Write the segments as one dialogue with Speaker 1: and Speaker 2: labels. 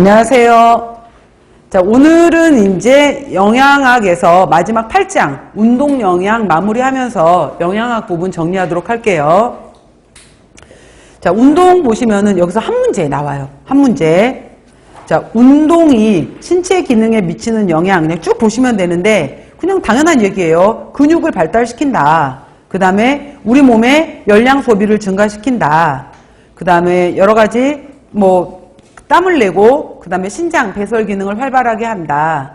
Speaker 1: 안녕하세요. 자, 오늘은 이제 영양학에서 마지막 8장 운동 영양 마무리하면서 영양학 부분 정리하도록 할게요. 자, 운동 보시면은 여기서 한 문제 나와요. 한 문제. 자, 운동이 신체 기능에 미치는 영향 그냥 쭉 보시면 되는데 그냥 당연한 얘기예요. 근육을 발달시킨다. 그 다음에 우리 몸의 열량 소비를 증가시킨다. 그 다음에 여러 가지 뭐 땀을 내고 그 다음에 신장 배설 기능을 활발하게 한다.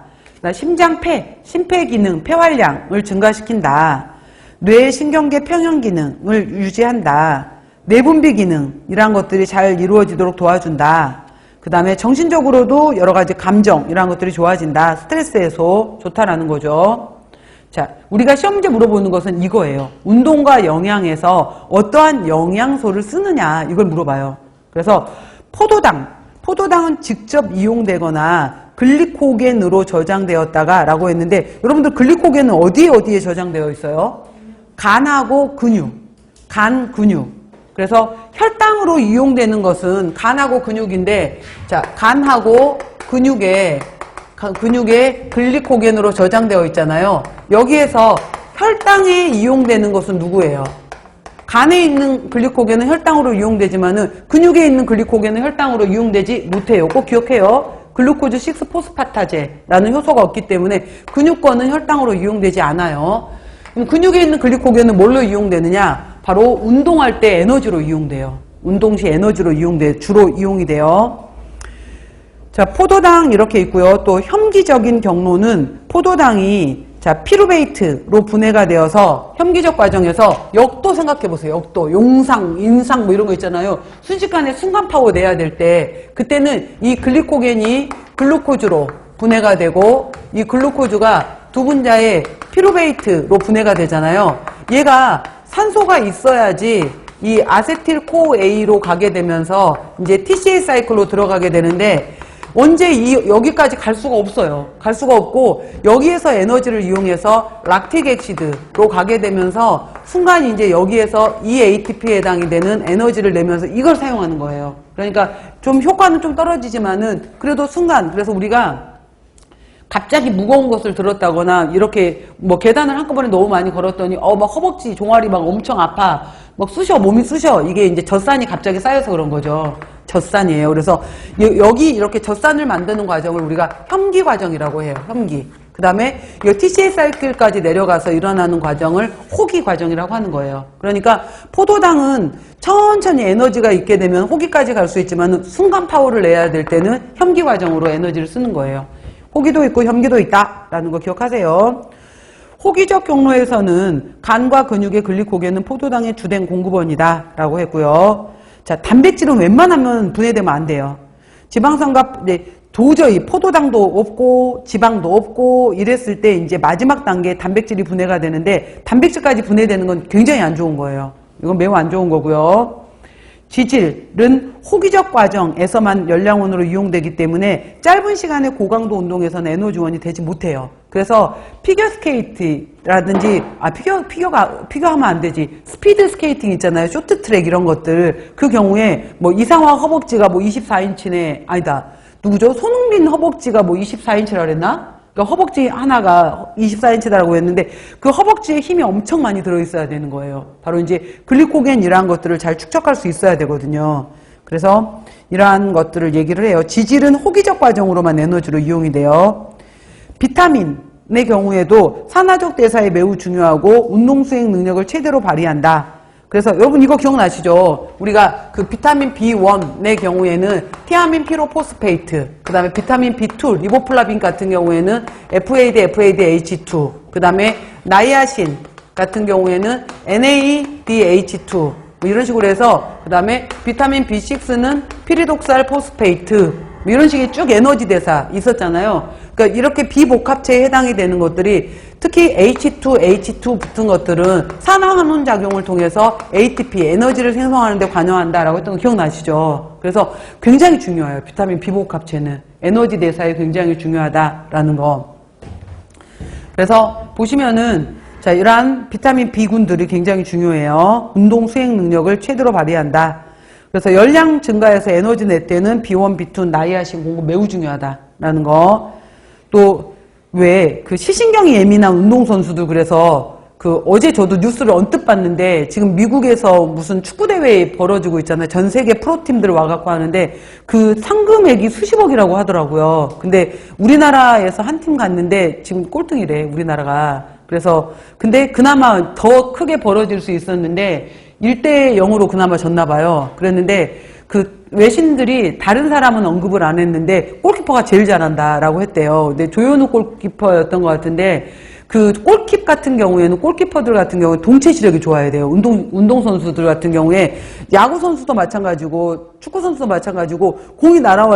Speaker 1: 심장 폐 심폐 기능 폐활량을 증가시킨다. 뇌 신경계 평형 기능을 유지한다. 내분비 기능 이러한 것들이 잘 이루어지도록 도와준다. 그 다음에 정신적으로도 여러 가지 감정 이러한 것들이 좋아진다. 스트레스 해소 좋다라는 거죠. 자, 우리가 시험 문제 물어보는 것은 이거예요. 운동과 영양에서 어떠한 영양소를 쓰느냐 이걸 물어봐요. 그래서 포도당, 포도당은 직접 이용되거나 글리코겐으로 저장되었다가 라고 했는데 여러분들 글리코겐은 어디에 어디에 저장되어 있어요? 간하고 근육, 간 근육. 그래서 혈당으로 이용되는 것은 간하고 근육인데 자, 간하고 근육에 가- 근육에 글리코겐으로 저장되어 있잖아요. 여기에서 혈당에 이용되는 것은 누구예요? 간에 있는 글리코겐은 혈당으로 이용되지만은 근육에 있는 글리코겐은 혈당으로 이용되지 못해요. 꼭 기억해요. 글루코즈 6 포스파타제라는 효소가 없기 때문에 근육권은 혈당으로 이용되지 않아요. 그럼 근육에 있는 글리코겐은 뭘로 이용되느냐? 바로 운동할 때 에너지로 이용돼요. 운동 시 에너지로 이용돼 주로 이용이 돼요. 자, 포도당 이렇게 있고요. 또 혐기적인 경로는 포도당이 자, 피루베이트로 분해가 되어서 혐기적 과정에서 역도 생각해 보세요. 역도, 용상, 인상 뭐 이런 거 있잖아요. 순식간에 순간 파워 내야 될 때 그때는 이 글리코겐이 글루코즈로 분해가 되고 이 글루코즈가 두 분자의 피루베이트로 분해가 되잖아요. 얘가 산소가 있어야지 이 아세틸 코A로 가게 되면서 이제 TCA 사이클로 들어가게 되는데 언제 이 여기까지 갈 수가 없어요. 갈 수가 없고 여기에서 에너지를 이용해서 락틱 엑시드로 가게 되면서 순간 이제 여기에서 이 ATP에 해당이 되는 에너지를 내면서 이걸 사용하는 거예요. 그러니까 좀 효과는 좀 떨어지지만은 그래도 순간 그래서 우리가 갑자기 무거운 것을 들었다거나 이렇게 뭐 계단을 한꺼번에 너무 많이 걸었더니 어 막 허벅지 종아리 막 엄청 아파 막 쑤셔 몸이 쑤셔 이게 이제 젖산이 갑자기 쌓여서 그런 거죠 젖산이에요. 그래서 여, 기 이렇게 젖산을 만드는 과정을 우리가 혐기 과정이라고 해요. 혐기. 그 다음에 이 TCA 사이클까지 내려가서 일어나는 과정을 호기 과정이라고 하는 거예요. 그러니까 포도당은 천천히 에너지가 있게 되면 호기까지 갈 수 있지만 순간 파워를 내야 될 때는 혐기 과정으로 에너지를 쓰는 거예요. 호기도 있고 혐기도 있다라는 거 기억하세요. 호기적 경로에서는 간과 근육의 글리코겐은 포도당의 주된 공급원이다라고 했고요. 자, 단백질은 웬만하면 분해되면 안 돼요. 지방산과 이제 도저히 포도당도 없고 지방도 없고 이랬을 때 이제 마지막 단계 단백질이 분해가 되는데 단백질까지 분해되는 건 굉장히 안 좋은 거예요. 이건 매우 안 좋은 거고요. 지질은 호기적 과정에서만 열량원으로 이용되기 때문에 짧은 시간에 고강도 운동에서는 에너지원이 되지 못해요. 그래서 피겨 스케이트라든지 아 피겨 피겨가 피겨 하면 안 되지 스피드 스케이팅 있잖아요 쇼트 트랙 이런 것들 그 경우에 뭐 이상화 허벅지가 뭐 24인치네 아니다 누구죠 손흥민 허벅지가 뭐 24인치라 그랬나? 그러니까 허벅지 하나가 24인치다라고 했는데 그 허벅지에 힘이 엄청 많이 들어 있어야 되는 거예요. 바로 이제 글리코겐 이러한 것들을 잘 축적할 수 있어야 되거든요. 그래서 이러한 것들을 얘기를 해요. 지질은 호기적 과정으로만 에너지로 이용이 돼요. 비타민의 경우에도 산화적 대사에 매우 중요하고 운동 수행 능력을 최대로 발휘한다. 그래서 여러분 이거 기억나시죠? 우리가 그 비타민 B1의 경우에는 티아민 피로포스페이트, 그 다음에 비타민 B2, 리보플라빈 같은 경우에는 FAD, FADH2, 그 다음에 나이아신 같은 경우에는 NADH2, 뭐 이런 식으로 해서 그 다음에 비타민 B6는 피리독살 포스페이트 뭐 이런 식의 쭉 에너지 대사 있었잖아요. 그러니까 이렇게 비복합체에 해당이 되는 것들이 특히 H2, H2 붙은 것들은 산화환원 작용을 통해서 ATP 에너지를 생성하는 데 관여한다라고 했던 거 기억나시죠? 그래서 굉장히 중요해요. 비타민 비복합체는 에너지 대사에 굉장히 중요하다라는 거. 그래서 보시면은 자, 이러한 비타민 B군들이 굉장히 중요해요. 운동 수행 능력을 최대로 발휘한다. 그래서 열량 증가해서 에너지 낼 때는 B1, B2 나이아신 공급 매우 중요하다라는 거. 또 왜 그 시신경이 예민한 운동선수들 그래서 그 어제 저도 뉴스를 언뜻 봤는데 지금 미국에서 무슨 축구 대회 벌어지고 있잖아요. 전 세계 프로팀들 와갖고 하는데 그 상금액이 수십억이라고 하더라고요. 근데 우리나라에서 한 팀 갔는데 지금 꼴등이래 우리나라가. 그래서 근데 그나마 더 크게 벌어질 수 있었는데 1대 0으로 그나마 졌나 봐요. 그랬는데 그 외신들이 다른 사람은 언급을 안 했는데 골키퍼가 제일 잘한다라고 했대요. 근데 조현우 골키퍼였던 것 같은데 그 골킵 같은 경우에는 골키퍼들 같은 경우에 동체 시력이 좋아야 돼요. 운동 운동 선수들 같은 경우에 야구 선수도 마찬가지고 축구 선수도 마찬가지고 공이 날아와